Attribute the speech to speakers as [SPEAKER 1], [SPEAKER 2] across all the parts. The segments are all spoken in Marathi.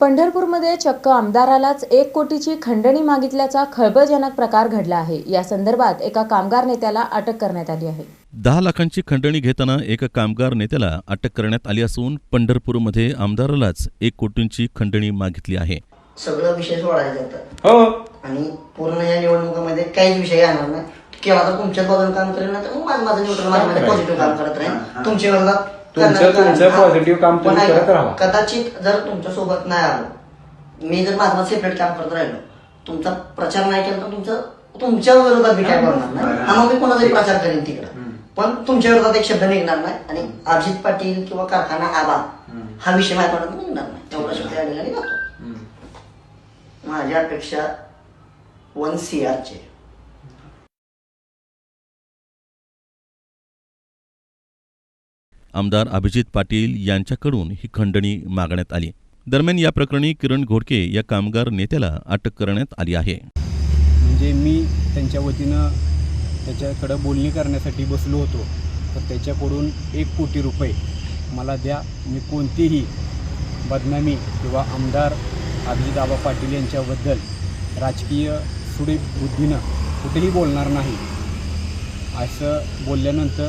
[SPEAKER 1] पंढरपूरमध्ये चक्क आमदारालाच एक कोटीची खंडणी मागितल्याचा खळबळजनक प्रकार घडला आहे. या संदर्भात एका कामगार नेत्याला अटक करण्यात आली आहे.
[SPEAKER 2] दहा लाखांची खंडणी घेताना एका कामगार नेत्याला अटक करण्यात आली असून पंढरपूरमध्ये आमदारालाच एक कोटींची खंडणी मागितली आहे.
[SPEAKER 3] सगळं विषय सोडायचे
[SPEAKER 4] हो.
[SPEAKER 3] आणि पूर्ण या निवडणुकामध्ये काहीच विषय येणार नाही. किंवा आता तुमच्याच बाजूने काम करेल ना तर मग माझं माझं न्यूट्रल माझ्या माझ्या पॉझिटिव्ह काम करत राहील तुमच्या
[SPEAKER 4] तुमचं-
[SPEAKER 3] करणार-
[SPEAKER 4] तुमचं positive काम
[SPEAKER 3] पण
[SPEAKER 4] तुम्ही
[SPEAKER 3] ऐका,
[SPEAKER 4] करत राहा.
[SPEAKER 3] कदाचित जर तुमच्यासोबत नाही आलो मी जर माझं सेपरेट काम करत राहिलो तुमचा प्रचार नाही केला तर तुमचं तुमच्या विरोधात मी काय बोलणार नाही. हा मग मी कोणाचाही प्रचार करेन तिकडं. पण तुमच्या विरोधात एक शब्द निघणार नाही आणि अजित पाटील किंवा कारखाना आबा हा विषय माझ्या तोंडातून निघणार नाही. एवढा शब्द या ठिकाणी जातो. वन सी आरचे
[SPEAKER 2] आमदार अभिजित पाटील यांच्याकडून ही खंडणी मागण्यात आली. दरम्यान या प्रकरणी किरण घोडके या कामगार नेत्याला अटक करण्यात आली आहे.
[SPEAKER 5] म्हणजे मी त्यांच्या वतीनं त्याच्याकडं बोलणी करण्यासाठी बसलो होतो. तर त्याच्याकडून एक कोटी रुपये मला द्या. मी कोणतीही बदनामी किंवा आमदार अभिजित पाटील यांच्याबद्दल राजकीय सुडी बुद्धीनं कुठेही बोलणार नाही. असं बोलल्यानंतर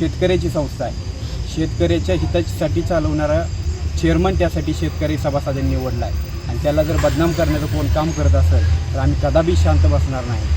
[SPEAKER 5] शेतकऱ्याची संस्था आहे. शेतकऱ्याच्या हितासाठी चालवणारा चेअरमन त्यासाठी शेतकरी सभासदांनी निवडला आहे. आणि त्याला जर बदनाम करण्याचं कोण काम करत असेल तर आम्ही कदापि शांत बसणार नाही.